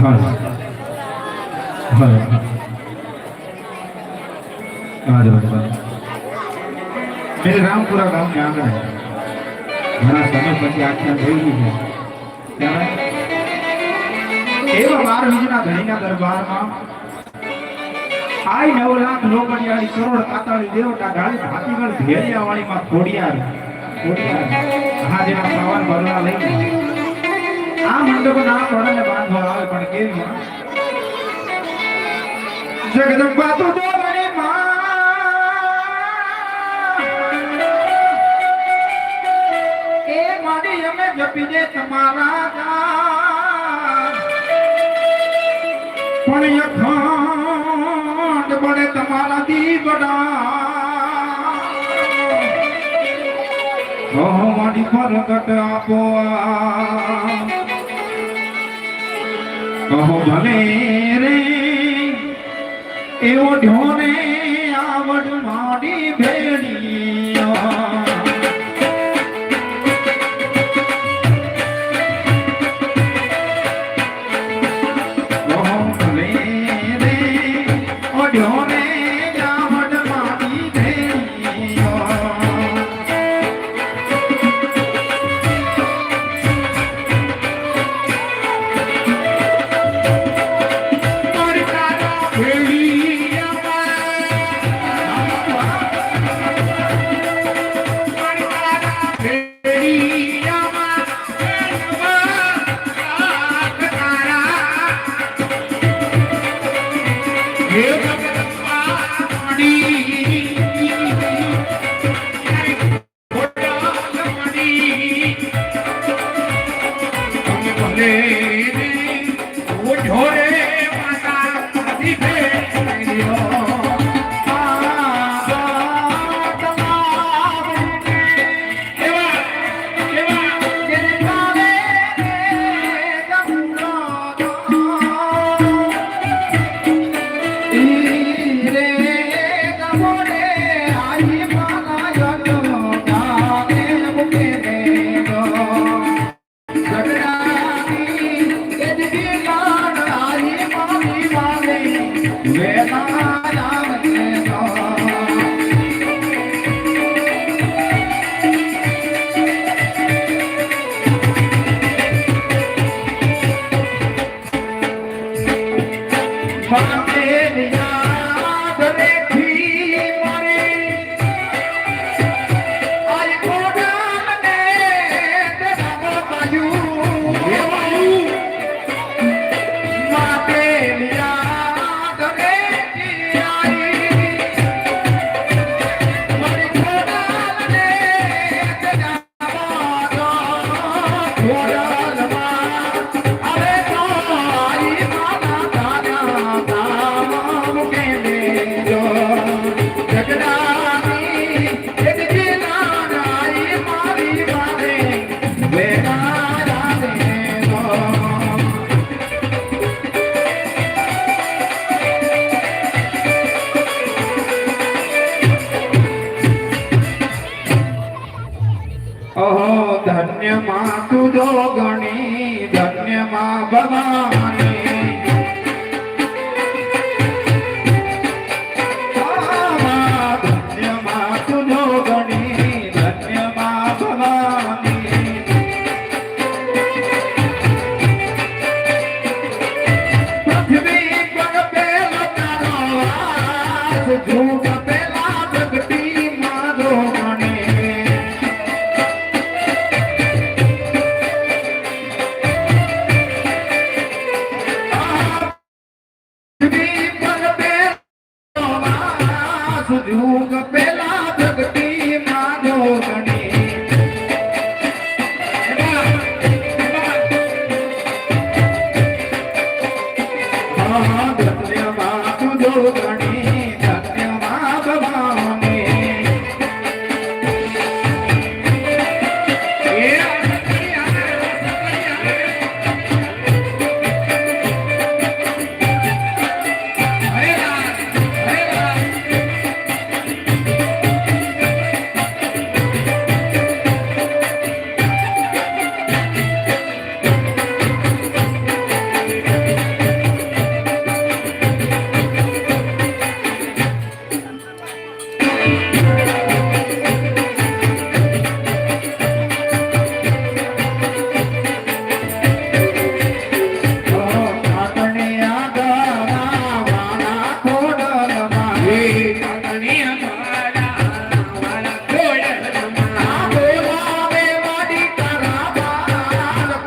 হয় হয় अरे मेरे रामपुरा गाँव में आना है ઘણા સમય પછી આખ્યાન થઈ ગયું છે એવા બાર વીજના ધણીના દરબારમાં આઈ નવ લાખ લોકડિયાળી કરોડ કાતાળી દેવતા ઢાળી હાથીગળ ભેરિયા વાળીમાં ખોડિયાર. હા, જેના સવાલ ભરવા લઈ આ મંડપ ના પડે બાંધવા આવે, પણ કેવી? જગદંબા તો એ મારી અમે જપી દે તમારા. પણ બને દીવડા હો મારી ફરકટ આપો. કહો ભલે રે એવો ઢોને આવડ માડી Bhediya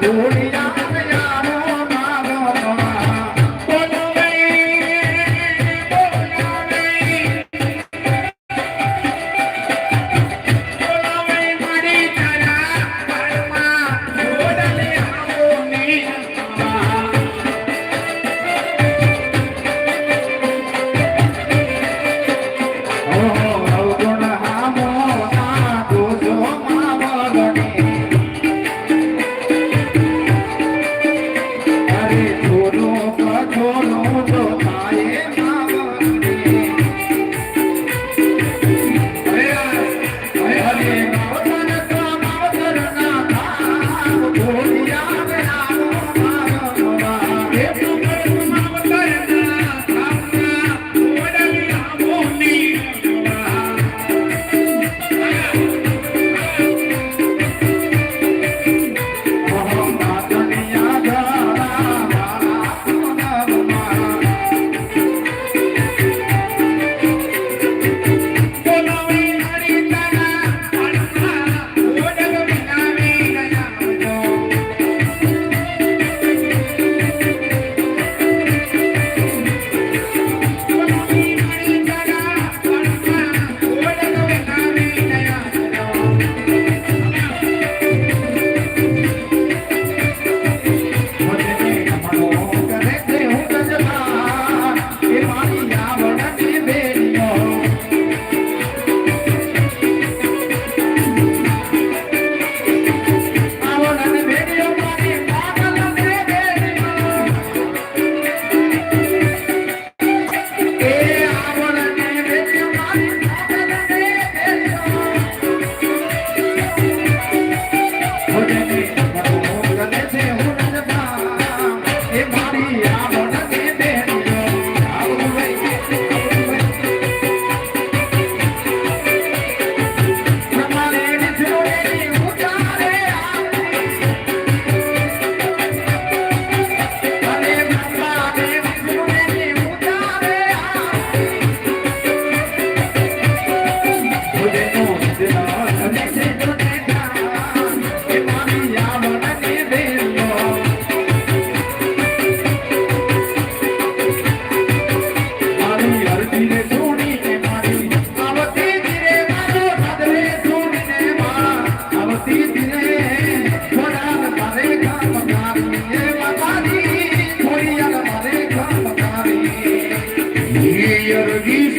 Good morning. Rudy, Rudy,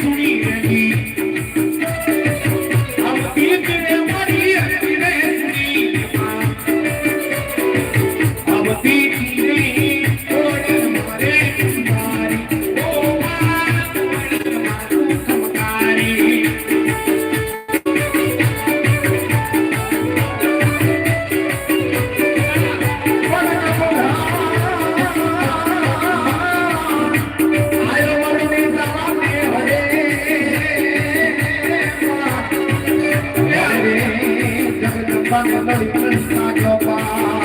那里不是你撒吧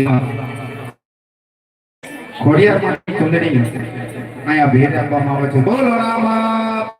સેવા ખોડિયાર કુંડળી અહીંયા ભેટ આપવામાં આવે છે. બોલો રામા.